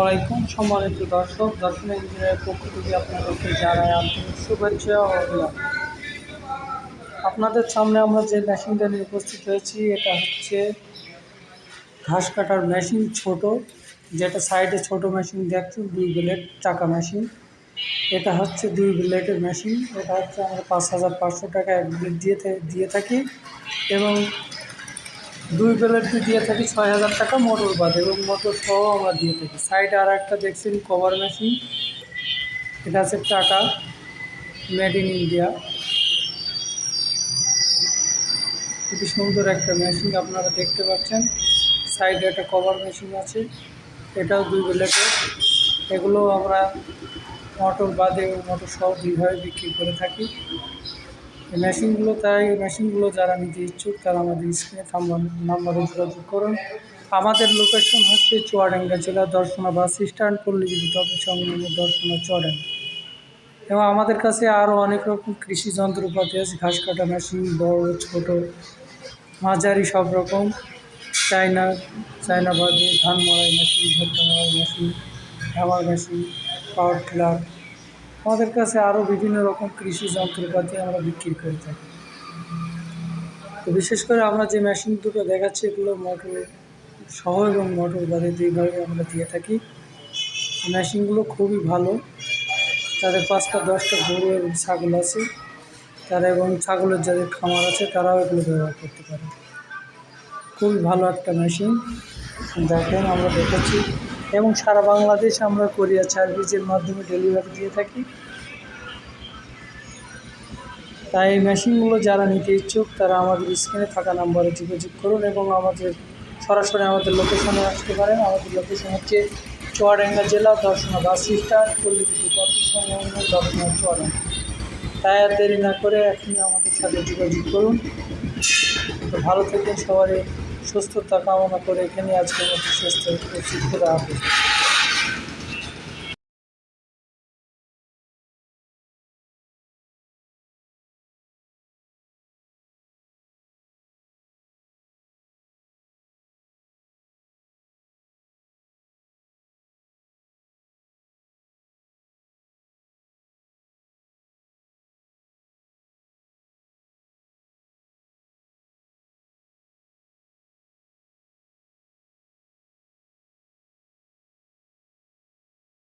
আলাইকুম। সম্মানিত দর্শক, দর্শন ইঞ্জিনিয়ারের পক্ষ থেকে আপনাদেরকে জানাই আন্তরিক শুভেচ্ছা ও আপনাদের সামনে আমরা যে মেশিনটা নিয়ে উপস্থিত হয়েছি, এটা হচ্ছে ঘাস কাটার মেশিন ছোট, যেটা সাইডে ছোট মেশিন, দেখছেন, দুই ব্লেড চাকা মেশিন। এটা হচ্ছে দুই ব্লেডের মেশিন, এটা হচ্ছে আমরা পাঁচ হাজার পাঁচশো টাকা এক ব্লেড দিয়ে দিয়ে থাকি। এবং দুই প্লেটটি দিয়ে থাকি ছয় হাজার টাকা মোটর বাদে এবং মোটর সহ আমরা দিয়ে থাকি। সাইডে আর একটা দেখছেন কভার মেশিন এটা আছে টাটা মেড ইন ইন্ডিয়া খুবই সুন্দর একটা মেশিন আপনারা দেখতে পাচ্ছেন। সাইডে একটা কভার মেশিন আছে। এটাও দুই প্লেটের এগুলো আমরা মোটর বাদে এবং মোটর সহ দুইভাবে বিক্রি করে থাকি। এই মেশিনগুলো তাই, এই মেশিনগুলো যারা নিতে ইচ্ছুক তারা আমাদের স্ক্রিনে নাম্বারে যোগাযোগ করুন। আমাদের লোকেশন হচ্ছে চুয়াডাঙ্গা জেলা দর্শনা বাস স্ট্যান্ড পল্লী বিদ্যুৎ অফিস সংলগ্ন দর্শনা চুয়াডাঙ্গা এবং আমাদের কাছে আরও অনেক রকম কৃষি যন্ত্রপাতি আছে, ঘাস কাটা মেশিন, বড়, ছোট, মাঝারি সব রকম। চায়না চায়না বাদে ধান মারাই মেশিন ভুট্টা মারাই machine, hammer machine, power tiller. আমাদের কাছে আরও বিভিন্ন রকম কৃষি যন্ত্রপাতি আমরা বিক্রি করে থাকি। তো বিশেষ করে আমরা যে মেশিন দুটো দেখাচ্ছি, এগুলো মোটর সহ এবং মোটর বাদে দুইভাবে আমরা দিয়ে থাকি। মেশিনগুলো খুবই ভালো। তাদের পাঁচটা, দশটা গরু এবং ছাগল আছে। তারা এবং ছাগলের যাদের খামার আছে, তারাও এগুলো ব্যবহার করতে পারে। খুবই ভালো একটা মেশিন দেখেন, আমরা দেখেছি। এবং সারা বাংলাদেশ আমরা কোরিয়ার সার্ভিসের মাধ্যমে ডেলিভারি দিয়ে থাকি। তাই এই মেশিনগুলো যারা নিতে ইচ্ছুক, তারা আমাদের স্ক্রিনে থাকা নাম্বারে যোগাযোগ করুন এবং আমাদের সরাসরি আমাদের লোকেশনে আসতে পারেন। আমাদের লোকেশন হচ্ছে চুয়াডাঙ্গা জেলা দর্শনা বাস স্ট্যান্ড পল্লী দর্শনা চুয়াডাঙ্গা। তাই আর দেরি না করে এখনই আমাদের সাথে যোগাযোগ করুন। তো ভালো থেকেন সবারই সুস্থতা কামনা করে এখানে আজকের মতো সুস্থ রাখুন